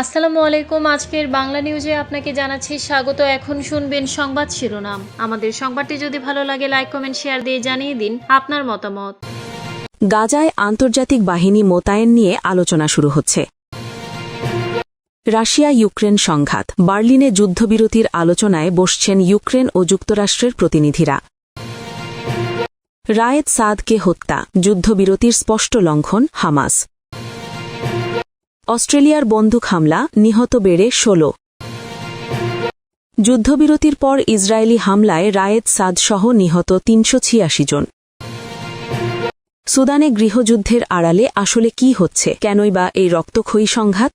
আসসালামু আলাইকুম। আজকের বাংলা নিউজে আপনাকে জানাচ্ছি স্বাগত। এখন শুনবেন সংবাদ শিরোনাম। আমাদের সংবাদটি যদি ভালো লাগে লাইক কমেন্ট শেয়ার দিয়ে জানিয়ে দিন আপনার মতামত। গাজায় আন্তর্জাতিক বাহিনী মোতায়েন নিয়ে আলোচনা শুরু হচ্ছে। রাশিয়া ইউক্রেন সংঘাত। বার্লিনে যুদ্ধবিরতির আলোচনায় বসছেন ইউক্রেন ও যুক্তরাষ্ট্রের প্রতিনিধিরা। রায়েদ সাদকে হত্যা। যুদ্ধবিরতির স্পষ্ট লঙ্ঘন হামাস। অস্ট্রেলিয়ার বন্দুক হামলা নিহত বেড়ে ষোলো। যুদ্ধবিরতির পর ইসরায়েলি হামলায় রায়েদ সাদসহ নিহত তিনশো ছিয়াশি জন। সুদানে গৃহযুদ্ধের আড়ালে আসলে কি হচ্ছে? কেনই বা এই রক্তক্ষয়ী সংঘাত?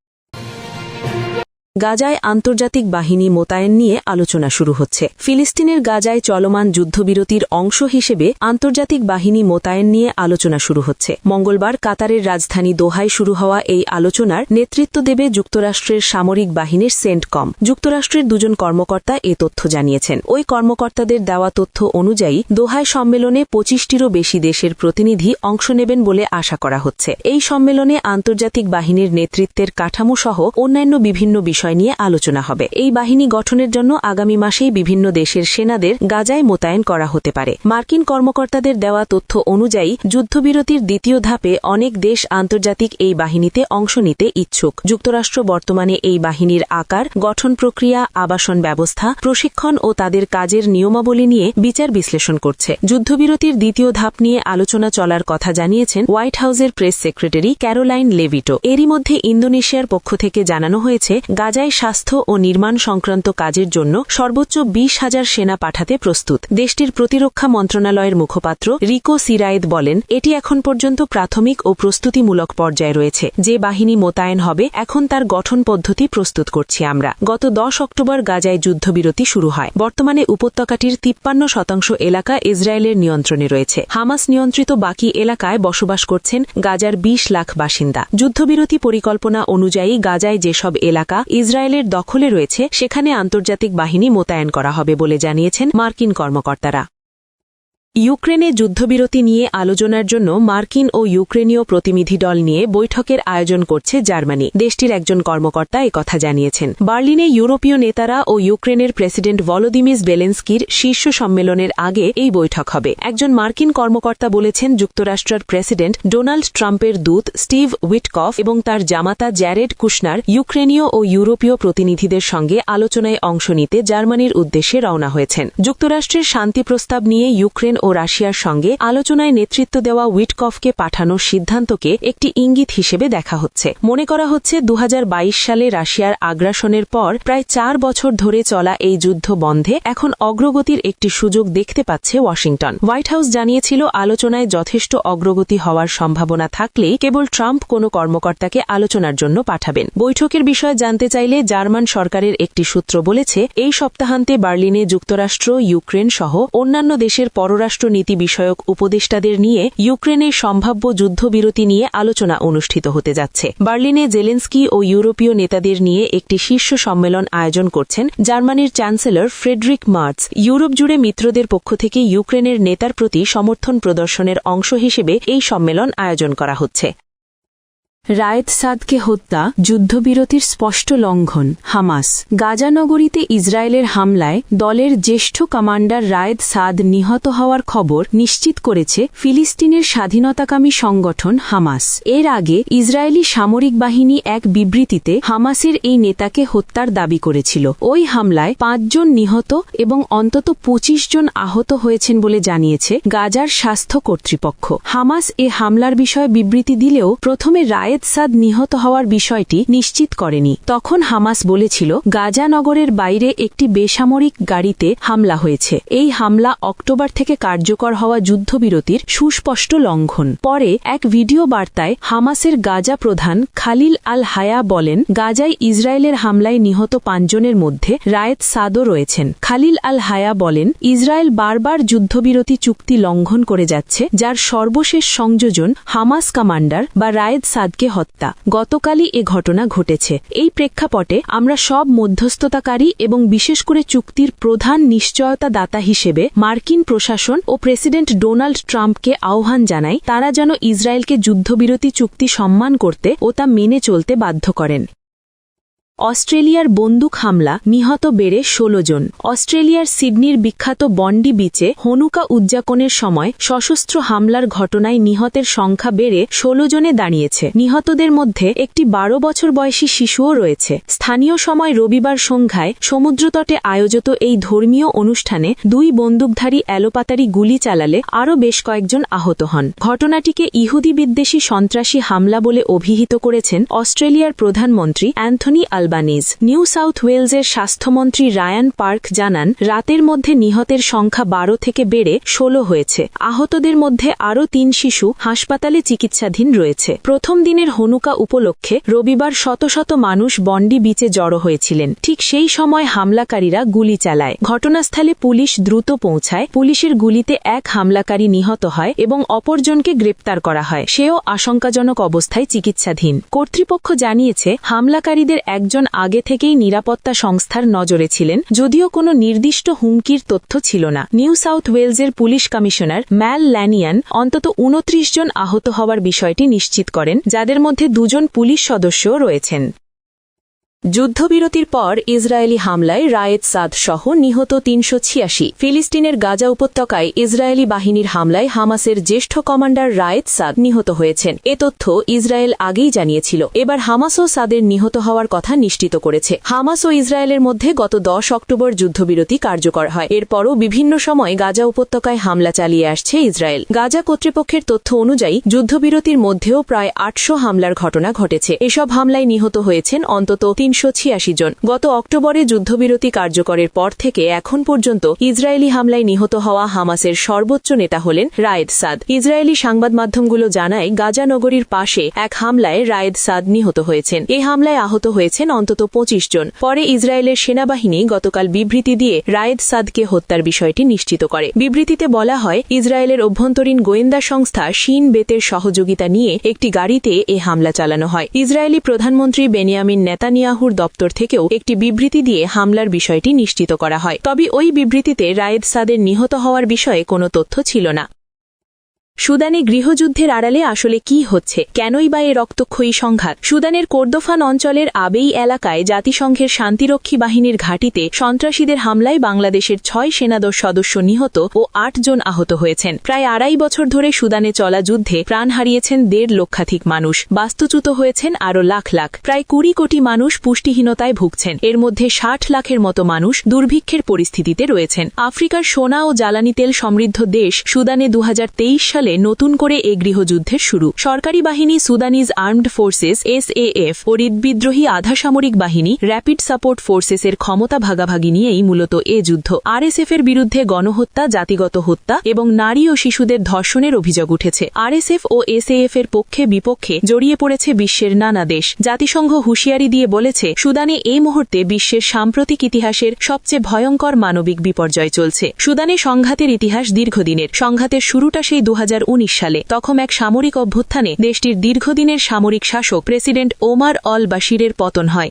গাজায় আন্তর্জাতিক বাহিনী মোতায়েন নিয়ে আলোচনা শুরু হচ্ছে। ফিলিস্তিনের গাজায় চলমান যুদ্ধবিরতির অংশ হিসেবে আন্তর্জাতিক বাহিনী মোতায়েন নিয়ে আলোচনা শুরু হচ্ছে। মঙ্গলবার কাতারের রাজধানী দোহায় শুরু হওয়া এই আলোচনার নেতৃত্ব দেবে যুক্তরাষ্ট্রের সামরিক বাহিনীর সেন্টকম। যুক্তরাষ্ট্রের দুজন কর্মকর্তা এ তথ্য জানিয়েছেন। ওই কর্মকর্তাদের দেওয়া তথ্য অনুযায়ী দোহায় সম্মেলনে পঁচিশটিরও বেশি দেশের প্রতিনিধি অংশ নেবেন বলে আশা করা হচ্ছে। এই সম্মেলনে আন্তর্জাতিক বাহিনীর নেতৃত্বের কাঠামো সহ অন্যান্য বিভিন্ন বিষয় নিয়ে আলোচনা হবে। এই বাহিনী গঠনের জন্য আগামী মাসেই বিভিন্ন দেশের সেনাদের গাজায় মোতায়েন করা হতে পারে। মার্কিন কর্মকর্তাদের দেওয়া তথ্য অনুযায়ী যুদ্ধবিরতির দ্বিতীয় ধাপে অনেক দেশ আন্তর্জাতিক এই বাহিনীতে অংশ নিতে ইচ্ছুক। যুক্তরাষ্ট্র বর্তমানে এই বাহিনীর আকার, গঠন প্রক্রিয়া, আবাসন ব্যবস্থা, প্রশিক্ষণ ও তাদের কাজের নিয়মাবলী নিয়ে বিচার বিশ্লেষণ করছে। যুদ্ধবিরতির দ্বিতীয় ধাপ নিয়ে আলোচনা চলার কথা জানিয়েছেন হোয়াইট হাউসের প্রেস সেক্রেটারি ক্যারোলাইন লেভিটো। এরই মধ্যে ইন্দোনেশিয়ার পক্ষ থেকে জানানো হয়েছে গাজায় স্বাস্থ্য ও নির্মাণ সংক্রান্ত কাজের জন্য সর্বোচ্চ বিশ হাজার সেনা পাঠাতে প্রস্তুত। দেশটির প্রতিরক্ষা মন্ত্রণালয়ের মুখপাত্র রিকো সিরায়েদ বলেন, এটি এখন পর্যন্ত প্রাথমিক ও প্রস্তুতিমূলক পর্যায়ে রয়েছে। যে বাহিনী মোতায়েন হবে, এখন তার গঠন পদ্ধতি প্রস্তুত করছি আমরা। গত দশ অক্টোবর গাজায় যুদ্ধবিরতি শুরু হয়। বর্তমানে উপত্যকাটির তিপ্পান্ন শতাংশ এলাকা ইসরায়েলের নিয়ন্ত্রণে রয়েছে। হামাস নিয়ন্ত্রিত বাকি এলাকায় বসবাস করছেন গাজার ২০ লাখ বাসিন্দা। যুদ্ধবিরতি পরিকল্পনা অনুযায়ী গাজায় যেসব এলাকা ইসরায়েলের দখলে রয়েছে সেখানে আন্তর্জাতিক বাহিনী মোতায়েন করা হবে বলে জানিয়েছেন মার্কিন কর্মকর্তারা। ইউক্রেনে যুদ্ধবিরতি নিয়ে আলোচনার জন্য মার্কিন ও ইউক্রেনীয় প্রতিনিধি দল নিয়ে বৈঠকের আয়োজন করছে জার্মানি। দেশটির একজন কর্মকর্তা একথা জানিয়েছেন। বার্লিনে ইউরোপীয় নেতারা ও ইউক্রেনের প্রেসিডেন্ট ভলোদিমিস বেলেন্সকির শীর্ষ সম্মেলনের আগে এই বৈঠক হবে। একজন মার্কিন কর্মকর্তা বলেছেন যুক্তরাষ্ট্রের প্রেসিডেন্ট ডোনাল্ড ট্রাম্পের দূত স্টিভ উইটকফ এবং তার জামাতা জ্যারেড কুশনার ইউক্রেনীয় ও ইউরোপীয় প্রতিনিধিদের সঙ্গে আলোচনায় অংশ নিতে জার্মানির উদ্দেশ্যে রওনা হয়েছেন। যুক্তরাষ্ট্রের শান্তি প্রস্তাব নিয়ে ইউক্রেন ও রাশিয়ার সঙ্গে আলোচনায় নেতৃত্ব দেওয়া উইটকফকে পাঠানোর সিদ্ধান্তকে একটি ইঙ্গিত হিসেবে দেখা হচ্ছে। মনে করা হচ্ছে দু হাজার বাইশ সালে রাশিয়ার আগ্রাসনের পর প্রায় চার বছর ধরে চলা এই যুদ্ধ বন্ধে এখন অগ্রগতির একটি সুযোগ দেখতে পাচ্ছে ওয়াশিংটন। হোয়াইট হাউস জানিয়েছিল, আলোচনায় যথেষ্ট অগ্রগতি হওয়ার সম্ভাবনা থাকলেই কেবল ট্রাম্প কোনো কর্মকর্তাকে আলোচনার জন্য পাঠাবেন। বৈঠকের বিষয়ে জানতে চাইলে জার্মান সরকারের একটি সূত্র বলেছে, এই সপ্তাহান্তে বার্লিনে যুক্তরাষ্ট্র, ইউক্রেন সহ অন্যান্য দেশের পররাষ্ট্র নীতি বিষয়ক উপদেষ্টাদের নিয়ে ইউক্রেনের সম্ভাব্য যুদ্ধবিরতি নিয়ে আলোচনা অনুষ্ঠিত হতে যাচ্ছে। বার্লিনে জেলেন্সকি ও ইউরোপীয় নেতাদের নিয়ে একটি শীর্ষ সম্মেলন আয়োজন করছেন জার্মানির চ্যান্সেলর ফ্রেডরিক মার্চ। ইউরোপ জুড়ে মিত্রদের পক্ষ থেকে ইউক্রেনের নেতার প্রতি সমর্থন প্রদর্শনের অংশ হিসেবে এই সম্মেলন আয়োজন করা হচ্ছে। রায়েদ সাদকে হত্যা, যুদ্ধবিরতির স্পষ্ট লঙ্ঘন, হামাস। গাজানগরীতে ইসরায়েলের হামলায় দলের জ্যেষ্ঠ কমান্ডার রায়েদ সাদ নিহত হওয়ার খবর নিশ্চিত করেছে ফিলিস্তিনের স্বাধীনতাকামী সংগঠন হামাস। এর আগে ইসরায়েলি সামরিক বাহিনী এক বিবৃতিতে হামাসের এই নেতাকে হত্যার দাবি করেছিল। ওই হামলায় পাঁচজন নিহত এবং অন্তত পঁচিশ জন আহত হয়েছেন বলে জানিয়েছে গাজার স্বাস্থ্য কর্তৃপক্ষ। হামাস এ হামলার বিষয়ে বিবৃতি দিলেও প্রথমে রায়েদ জায়েদ সাদ নিহত হওয়ার বিষয়টি নিশ্চিত করেনি। তখন হামাস বলেছিল, গাজা নগরের বাইরে একটি বেসামরিক গাড়িতে হামলা হয়েছে। এই হামলা অক্টোবর থেকে কার্যকর হওয়া যুদ্ধবিরতির সুস্পষ্ট লঙ্ঘন। পরে এক ভিডিও বার্তায় হামাসের গাজা প্রধান খালিল আল হায়া বলেন, গাজায় ইসরায়েলের হামলায় নিহত পাঁচজনের মধ্যে রায়েত সাদও রয়েছেন। খালিল আল হায়া বলেন, ইসরায়েল বারবার যুদ্ধবিরতি চুক্তি লঙ্ঘন করে যাচ্ছে, যার সর্বশেষ সংযোজন হামাস কমান্ডার বা রায়েদ সাদকে হত্যা। গতকালই এ ঘটনা ঘটেছে। এই প্রেক্ষাপটে আমরা সব মধ্যস্থতাকারী এবং বিশেষ করে চুক্তির প্রধান নিশ্চয়তা দাতা হিসেবে মার্কিন প্রশাসন ও প্রেসিডেন্ট ডোনাল্ড ট্রাম্পকে আহ্বান জানাই, তারা যেন ইসরায়েলকে যুদ্ধবিরতি চুক্তি সম্মান করতে ও তা মেনে চলতে বাধ্য করেন। অস্ট্রেলিয়ার বন্দুক হামলা নিহত বেড়ে ১৬ জন। অস্ট্রেলিয়ার সিডনির বিখ্যাত বন্ডি বিচে হনুকা উদযাপনের সময় সশস্ত্র হামলার ঘটনায় নিহতের সংখ্যা বেড়ে ১৬ জনে দাঁড়িয়েছে। নিহতদের মধ্যে একটি বারো বছর বয়সী শিশুও রয়েছে। স্থানীয় সময় রবিবার সংখ্যায় সমুদ্রতটে আয়োজিত এই ধর্মীয় অনুষ্ঠানে দুই বন্দুকধারী অ্যালোপাতারি গুলি চালালে আরও বেশ কয়েকজন আহত হন। ঘটনাটিকে ইহুদি বিদ্বেষী সন্ত্রাসী হামলা বলে অভিহিত করেছেন অস্ট্রেলিয়ার প্রধানমন্ত্রী অ্যান্থনি আলবানিজ। নিউ সাউথ ওয়েলসের স্বাস্থ্যমন্ত্রী রায়ান পার্ক জানান, রাতের মধ্যে নিহতের সংখ্যা বারো থেকে বেড়ে ষোলো হয়েছে। আহতদের মধ্যে আরও তিন শিশু হাসপাতালে চিকিৎসাধীন রয়েছে। প্রথম দিনের হনুকা উপলক্ষে রবিবার শত শত মানুষ বন্ডি বিচে জড়ো হয়েছিলেন। ঠিক সেই সময় হামলাকারীরা গুলি চালায়। ঘটনাস্থলে পুলিশ দ্রুত পৌঁছায়। পুলিশের গুলিতে এক হামলাকারী নিহত হয় এবং অপরজনকে গ্রেপ্তার করা হয়। সেও আশঙ্কাজনক অবস্থায় চিকিৎসাধীন। কর্তৃপক্ষ জানিয়েছে, হামলাকারীদের একজন আগে থেকেই নিরাপত্তা সংস্থার নজরে ছিলেন, যদিও কোনো নির্দিষ্ট হুমকির তথ্য ছিল না। নিউ সাউথ ওয়েলসের পুলিশ কমিশনার ম্যাল ল্যানিয়ান অন্তত উনত্রিশ জন আহত হওয়ার বিষয়টি নিশ্চিত করেন, যাদের মধ্যে দুজন পুলিশ সদস্যও রয়েছেন। যুদ্ধবিরতির পর ইসরায়েলি হামলায় রায়েদ সাদ সহ নিহত তিনশো ছিয়াশি। ফিলিস্তিনের গাজা উপত্যকায় ইসরায়েলি বাহিনীর হামলায় হামাসের জ্যেষ্ঠ কমান্ডার রায়েদ সাদ নিহত হয়েছেন। এ তথ্য ইসরায়েল আগেই জানিয়েছিল। এবার হামাসও সাদের নিহত হওয়ার কথা নিশ্চিত করেছে। হামাস ও ইসরায়েলের মধ্যে গত দশ অক্টোবর যুদ্ধবিরতি কার্যকর হয়। এরপরও বিভিন্ন সময় গাজা উপত্যকায় হামলা চালিয়ে আসছে ইসরায়েল। গাজা কর্তৃপক্ষের তথ্য অনুযায়ী যুদ্ধবিরতির মধ্যেও প্রায় আটশো হামলার ঘটনা ঘটেছে। এসব হামলায় নিহত হয়েছেন অন্তত তিনশো ছিয়াশি জন। গত অক্টোবরে যুদ্ধবিরতি কার্যকরের পর থেকে এখন পর্যন্ত ইসরায়েলি হামলায় নিহত হওয়া হামাসের সর্বোচ্চ নেতা হলেন রায়েদ সাদ। ইসরায়েলি সংবাদ মাধ্যমগুলো জানায়, গাজা নগরীর পাশে এক হামলায় রায়েদ সাদ নিহত হয়েছেন। এই হামলায় আহত হয়েছেন অন্তত পঁচিশ জন। পরে ইসরায়েলের সেনাবাহিনী গতকাল বিবৃতি দিয়ে রায়েদ সাদকে হত্যার বিষয়টি নিশ্চিত করে। বিবৃতিতে বলা হয়, ইসরায়েলের অভ্যন্তরীণ গোয়েন্দা সংস্থা শিন বেতের সহযোগিতা নিয়ে একটি গাড়িতে এ হামলা চালানো হয়। ইসরায়েলি প্রধানমন্ত্রী বেনিয়ামিন নেতানিয়াহুর দপ্তর থেকেও একটি বিবৃতি দিয়ে হামলার বিষয়টি নিশ্চিত করা হয়। তবে ওই বিবৃতিতে রায়েদ সাদের নিহত হওয়ার বিষয়ে কোনো তথ্য ছিল না। সুদানে গৃহযুদ্ধের আড়ালে আসলে কি হচ্ছে? কেনই বা এ রক্তক্ষয়ী সংঘাত? সুদানের কোর্দোফান অঞ্চলের আবেই এলাকায় জাতিসংঘের শান্তিরক্ষী বাহিনীর ঘাঁটিতে সন্ত্রাসীদের হামলায় বাংলাদেশের ছয় সেনাদল সদস্য নিহত ও আট জন আহত হয়েছেন। প্রায় আড়াই বছর ধরে সুদানে চলা যুদ্ধে প্রাণ হারিয়েছেন দেড় লক্ষাধিক মানুষ। বাস্তুচ্যুত হয়েছেন আরও লাখ লাখ। প্রায় কুড়ি কোটি মানুষ পুষ্টিহীনতায় ভুগছেন। এর মধ্যে ষাট লাখের মতো মানুষ দুর্ভিক্ষের পরিস্থিতিতে রয়েছেন। আফ্রিকার সোনা ও জ্বালানি তেল সমৃদ্ধ দেশ সুদানে দু হাজার তেইশ সালে নতুন করে এ গৃহযুদ্ধের শুরু। সরকারি বাহিনী Sudanese armed forces S SAF ও হৃদবিদ্রোহী আধা সামরিক বাহিনী, র্যাপিড সাপোর্ট ফোর্সেসের ক্ষমতা ভাগাভাগি নিয়েই মূলত এ যুদ্ধ। আরএসএফ এর বিরুদ্ধে গণহত্যা, জাতিগত হত্যা এবং নারী ও শিশুদের ধর্ষণের অভিযোগ উঠেছে। আর আরএসএফ ও এসএএফ এর পক্ষে বিপক্ষে জড়িয়ে পড়েছে বিশ্বের নানা দেশ। জাতিসংঘ হুঁশিয়ারি দিয়ে বলেছে, সুদানে এই মুহূর্তে বিশ্বের সাম্প্রতিক ইতিহাসের সবচেয়ে ভয়ঙ্কর মানবিক বিপর্যয় চলছে। সুদানে সংঘাতের ইতিহাস দীর্ঘদিনের। সংঘাতের শুরুটা সেই দু হাজার সালে। তখন এক সামরিক অভ্যুত্থানে দেশটির দীর্ঘদিনের সামরিক শাসক প্রেসিডেন্ট ওমার অল বাশিরের পতন হয়।